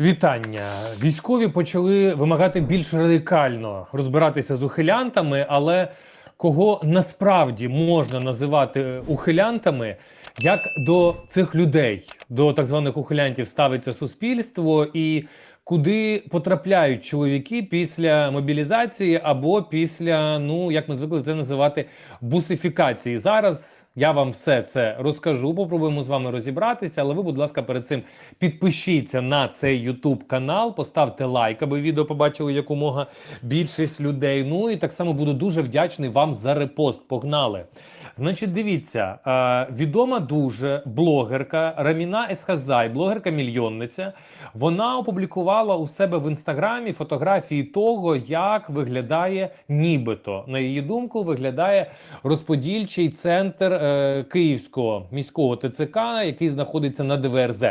Вітання. Військові почали вимагати більш радикально розбиратися з ухилянтами, але кого насправді можна називати ухилянтами, як до цих людей, до так званих ухилянтів ставиться суспільство і куди потрапляють чоловіки після мобілізації або після, ну як ми звикли це називати, бусифікації. Зараз я вам все це розкажу. Попробуємо з вами розібратися. Але ви, будь ласка, перед цим підпишіться на цей YouTube канал, поставте лайк, аби відео побачили якомога більшість людей. Ну і так само буду дуже вдячний вам за репост. Погнали. Значить, дивіться, е, відома дуже блогерка Раміна Есхазай, блогерка-мільйонниця. Вона опублікувала у себе в інстаграмі фотографії того, як виглядає нібито, на її думку, виглядає розподільчий центр е, Київського міського ТЦК, який знаходиться на ДВРЗ.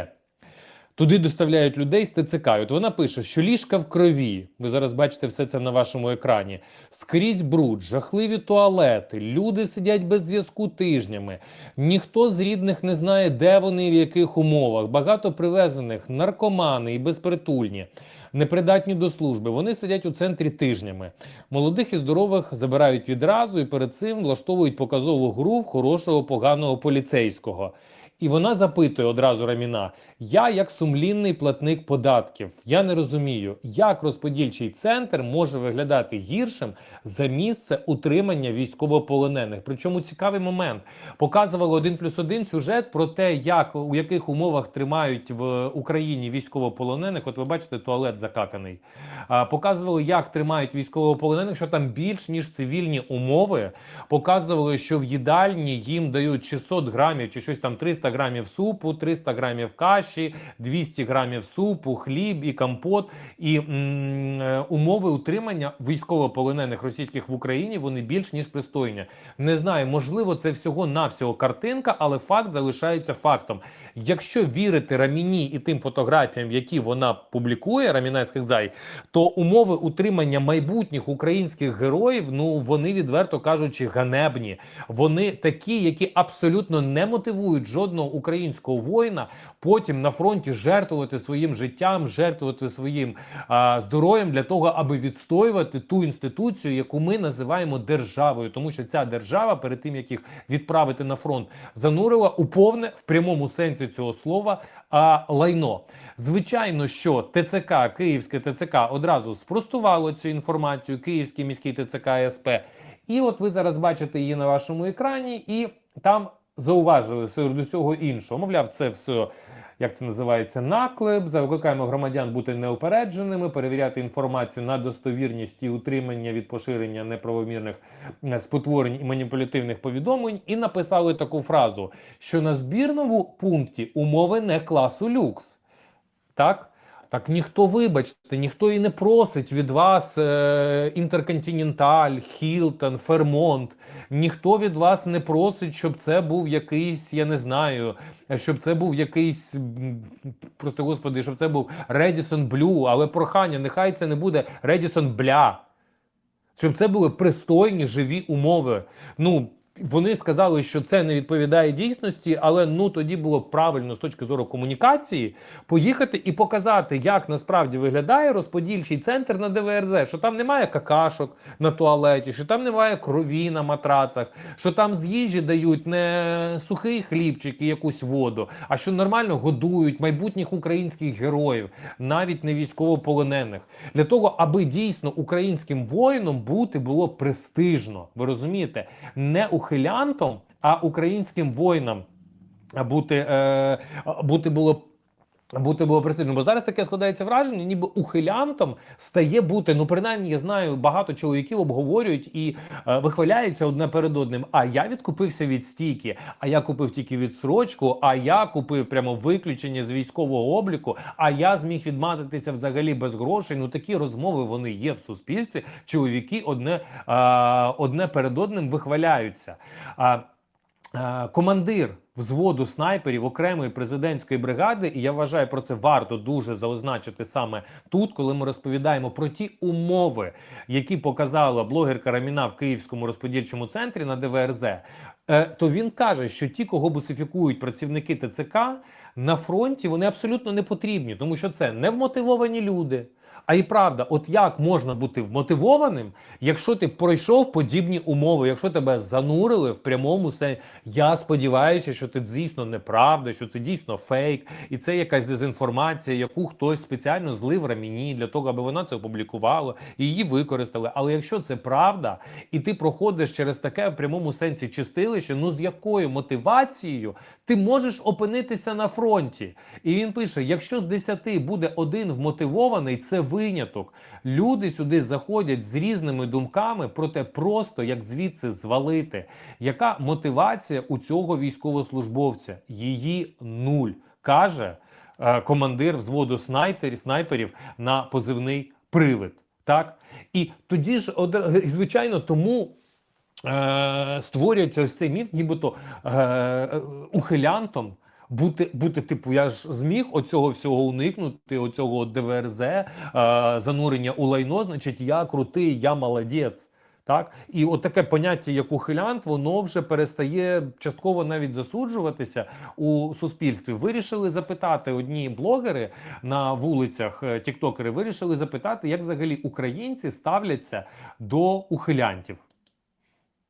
Туди доставляють людей з ТЦК. От вона пише, що ліжка в крові. Ви зараз бачите все це на вашому екрані. Скрізь бруд, жахливі туалети, люди сидять без зв'язку тижнями. Ніхто з рідних не знає, де вони і в яких умовах. Багато привезених, наркомани і безпритульні. Непридатні до служби, вони сидять у центрі тижнями. Молодих і здорових забирають відразу і перед цим влаштовують показову гру хорошого поганого поліцейського. І вона запитує одразу Раміна: Я, як сумлінний платник податків, я не розумію, як розподільчий центр може виглядати гіршим за місце утримання військовополонених. Причому цікавий момент показували один плюс один сюжет про те, як у яких умовах тримають в Україні військовополонених. От ви бачите, туалет закаканий. Показували, як тримають військовополонених, що там більш ніж цивільні умови. Показували, що в їдальні їм дають 600 грамів чи щось там 300 грамів супу, 300 грамів каші, 200 грамів супу, хліб і компот. І м, е, умови утримання військовополонених російських в Україні вони більш ніж пристойні. Не знаю, можливо, це всього навсього картинка, але факт залишається фактом. Якщо вірити Раміні і тим фотографіям, які вона публікує, Раміна Ескекзай, то умови утримання майбутніх українських героїв, ну вони відверто кажучи, ганебні. Вони такі, які абсолютно не мотивують жодного українського воїна потім на фронті жертвувати своїм життям, жертвувати своїм а, здоров'ям для того, аби відстоювати ту інституцію, яку ми називаємо державою, тому що ця держава, перед тим як їх відправити на фронт, занурила у повне в прямому сенсі цього слова а, лайно. Звичайно, що ТЦК, Київське ТЦК одразу спростувало цю інформацію, Київський міський ТЦК СП. І от ви зараз бачите її на вашому екрані, і там зауважили серед усього іншого. Мовляв, це все. Як це називається наклеп? Закликаємо громадян бути неупередженими, перевіряти інформацію на достовірність і утримання від поширення неправомірних е, спотворень і маніпулятивних повідомлень. І написали таку фразу, що на збірному пункті умови не класу люкс. Так? Так ніхто, вибачте, ніхто і не просить від вас е, Інтерконтиненталь, Хілтон, Фермонт. Ніхто від вас не просить, щоб це був якийсь, я не знаю, щоб це був якийсь, просто господи, щоб це був Redison Blue, але прохання, нехай це не буде Redison Бля. Щоб це були пристойні живі умови. Ну, вони сказали, що це не відповідає дійсності, але ну тоді було правильно з точки зору комунікації поїхати і показати, як насправді виглядає розподільчий центр на ДВРЗ, що там немає какашок на туалеті, що там немає крові на матрацах, що там з їжі дають не сухий хлібчик і якусь воду, а що нормально годують майбутніх українських героїв, навіть не військовополонених, для того, аби дійсно українським воїнам бути було престижно. Ви розумієте, не ухилянтом, а українським воїнам бути, е, бути було. Бути було престижно. бо зараз таке складається враження, ніби ухилянтом стає бути. Ну, принаймні, я знаю, багато чоловіків обговорюють і е, вихваляються одне перед одним. А я відкупився від стійки, а я купив тільки відсрочку, а я купив прямо виключення з військового обліку, а я зміг відмазатися взагалі без грошей. Ну такі розмови вони є в суспільстві. Чоловіки одне, е, одне перед одним вихваляються. А Е, командир взводу снайперів окремої президентської бригади, і я вважаю про це варто дуже заозначити саме тут, коли ми розповідаємо про ті умови, які показала блогерка Раміна в Київському розподільчому центрі на ДВРЗ. е, то він каже, що ті, кого бусифікують працівники ТЦК на фронті, вони абсолютно не потрібні, тому що це не вмотивовані люди. А і правда, от як можна бути вмотивованим, якщо ти пройшов подібні умови, якщо тебе занурили в прямому сенсі, я сподіваюся, що це дійсно неправда, що це дійсно фейк, і це якась дезінформація, яку хтось спеціально злив раміні для того, аби вона це опублікувала і її використали. Але якщо це правда, і ти проходиш через таке в прямому сенсі чистилище, ну з якою мотивацією ти можеш опинитися на фронті? І він пише: якщо з 10 буде один вмотивований, це виняток. Люди сюди заходять з різними думками про те, просто як звідси звалити. Яка мотивація у цього військовослужбовця? Її нуль каже е, командир взводу снайперів, снайперів на позивний привид. Так і тоді ж звичайно, тому. Е, створюється ось цей міф, нібито е, е, ухилянтом бути, бути, типу, я ж зміг оцього всього уникнути, оцього ДВРЗ, е, занурення у лайно, значить, я крутий, я молодець. Так, і от таке поняття, як ухилянт, воно вже перестає частково навіть засуджуватися у суспільстві. Вирішили запитати одні блогери на вулицях, е, тіктокери, вирішили запитати, як взагалі українці ставляться до ухилянтів.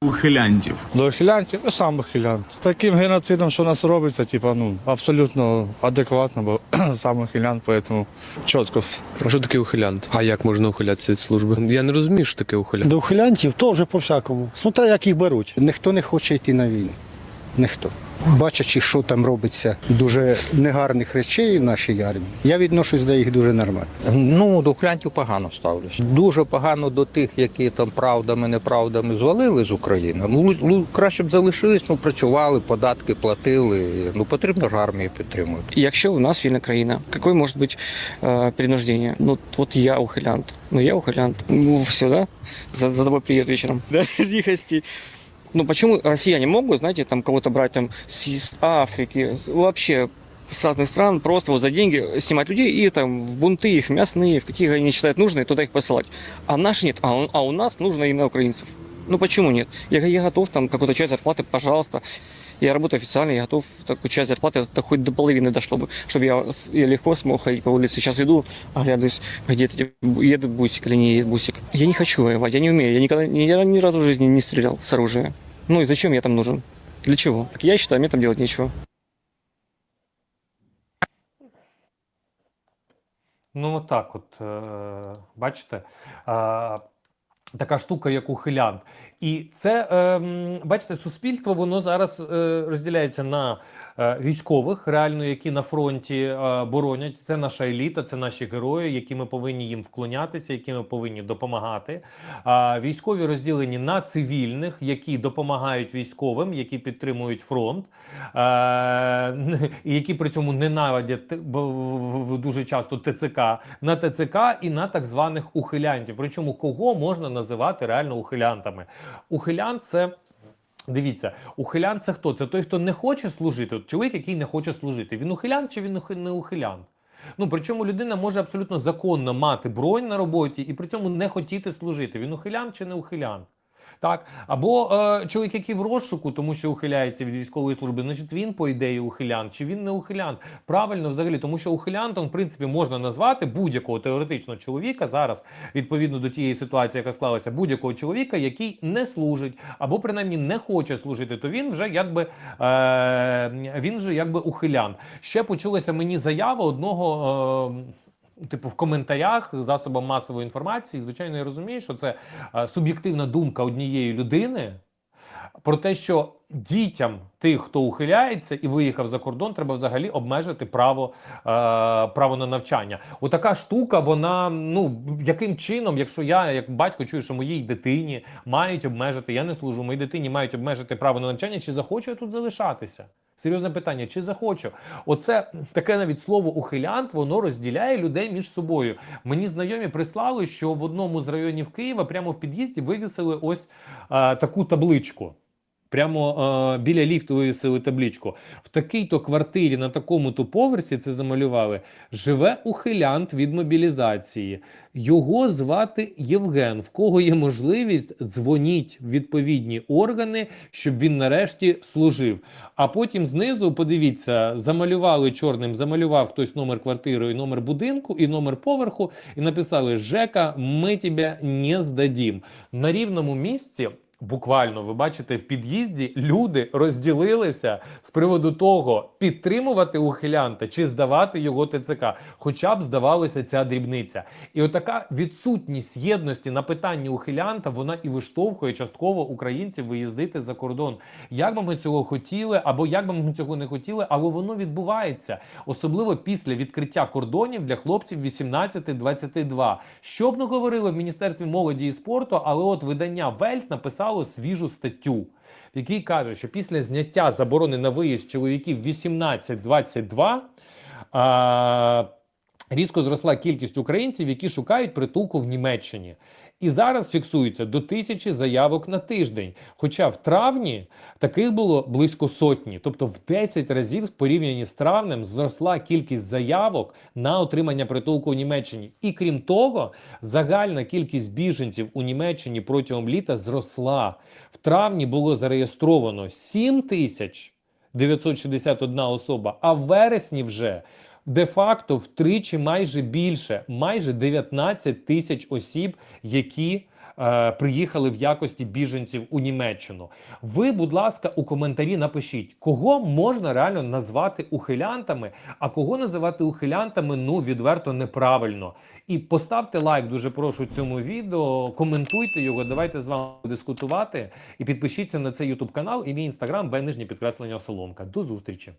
Ухилянтів. До ухилянтів, я сам ухилянт. З таким геноцидом, що у нас робиться, типа, ну, абсолютно адекватно, бо сам ухилянт, поэтому чітко все. А що таке ухилянт? А як можна ухилятися від служби? Я не розумію, що таке ухилянт. До ухилянтів то вже по-всякому. Смотри, як їх беруть. Ніхто не хоче йти на війну. Ніхто. Бачачи, що там робиться дуже негарних речей в нашій армії, я відношусь до їх дуже нормально. Ну, до ухилянтів погано ставлюсь. Дуже погано до тих, які там правдами, неправдами звалили з України. Ну, краще б залишились, ну, працювали, податки платили. Ну, потрібно ж армію підтримувати. Якщо у нас вільна країна, какое может быть э, принуждение? Ну, вот я ухилянт. Ну, я ухилянт. Ну, все, да? За, за тобой приедет вечером. Да, гостей. Ну, почему россияне могут, знаете, там кого-то брать там с, Африки, вообще с разных стран, просто вот за деньги снимать людей и там в бунты, их в мясные, в какие они считают нужные, туда их посылать. А наши нет, а а у нас нужно именно украинцев. Ну почему нет? Я, я готов там какую-то часть зарплаты, пожалуйста. Я работаю официально, я готов такую часть зарплаты, это хоть до половины дошло бы, чтобы я, с- я легко смог ходить по улице. Сейчас иду, оглядываюсь, где эти едет бусик или не едет бусик. Я не хочу воевать, я не умею, я никогда ни, я ни разу в жизни не стрелял с оружия. Ну и зачем я там нужен? Для чего? Как я считаю, мне там делать нечего. Ну, отак, от е, бачите, е, така штука, як ухилянт. І це, е, бачите, суспільство воно зараз е, розділяється на е, військових, реально, які на фронті е, боронять. Це наша еліта, це наші герої, які ми повинні їм вклонятися, які ми повинні допомагати. А військові розділені на цивільних, які допомагають військовим, які підтримують фронт, е, і які при цьому ненавидять дуже часто ТЦК, на ТЦК і на так званих ухилянтів. Причому кого можна називати реально ухилянтами? Ухилянт це. Дивіться, ухилян це хто? Це той, хто не хоче служити. От чоловік, який не хоче служити. Він ухилян чи він не ухилянт? Ну причому людина може абсолютно законно мати бронь на роботі і при цьому не хотіти служити. Він ухилян чи не ухилянт? Так, або е, чоловік, який в розшуку, тому що ухиляється від військової служби, значить він по ідеї ухилянт, чи він не ухилянт? Правильно, взагалі, тому що ухилянтом, в принципі, можна назвати будь-якого теоретичного чоловіка зараз, відповідно до тієї ситуації, яка склалася, будь-якого чоловіка, який не служить або принаймні не хоче служити, то він вже якби е, він вже якби ухилянт. Ще почулася мені заява одного. Е, Типу, в коментарях засобам масової інформації, звичайно, я розумію, що це е, суб'єктивна думка однієї людини про те, що дітям тих, хто ухиляється і виїхав за кордон, треба взагалі обмежити право, е, право на навчання. Отака штука, вона ну яким чином, якщо я як батько чую, що моїй дитині мають обмежити, я не служу, моїй дитині мають обмежити право на навчання, чи захочу я тут залишатися? Серйозне питання, чи захочу? Оце таке навіть слово ухилянт, воно розділяє людей між собою. Мені знайомі прислали, що в одному з районів Києва прямо в під'їзді вивісили ось е, таку табличку. Прямо е, біля ліфту вивісили табличку. В такій-то квартирі на такому-то поверсі це замалювали. Живе ухилянт від мобілізації. Його звати Євген. В кого є можливість, дзвоніть в відповідні органи, щоб він нарешті служив. А потім знизу, подивіться, замалювали чорним, замалював хтось номер квартири і номер будинку, і номер поверху, і написали: Жека, ми тебе не здадім. На рівному місці. Буквально, ви бачите, в під'їзді люди розділилися з приводу того, підтримувати ухилянта чи здавати його ТЦК. Хоча б здавалося ця дрібниця. І отака відсутність єдності на питанні ухилянта, вона і виштовхує частково українців виїздити за кордон. Як би ми цього хотіли, або як би ми цього не хотіли, але воно відбувається, особливо після відкриття кордонів для хлопців 18-22. Що б не говорили в Міністерстві молоді і спорту, але от видання Вельт написало свіжу статтю, в якій каже, що після зняття заборони на виїзд чоловіків 18-22 а, різко зросла кількість українців, які шукають притулку в Німеччині. І зараз фіксується до тисячі заявок на тиждень. Хоча в травні таких було близько сотні, тобто в 10 разів в з травнем зросла кількість заявок на отримання притулку в Німеччині. І крім того, загальна кількість біженців у Німеччині протягом літа зросла. В травні було зареєстровано 7 тисяч 961 особа, а в вересні вже де-факто втричі майже більше, майже 19 тисяч осіб, які е, приїхали в якості біженців у Німеччину. Ви, будь ласка, у коментарі напишіть, кого можна реально назвати ухилянтами, а кого називати ухилянтами ну відверто неправильно. І поставте лайк, дуже прошу цьому відео, коментуйте його. Давайте з вами дискутувати. І підпишіться на цей YouTube канал і мій інстаграм, нижнє підкреслення Соломка. До зустрічі.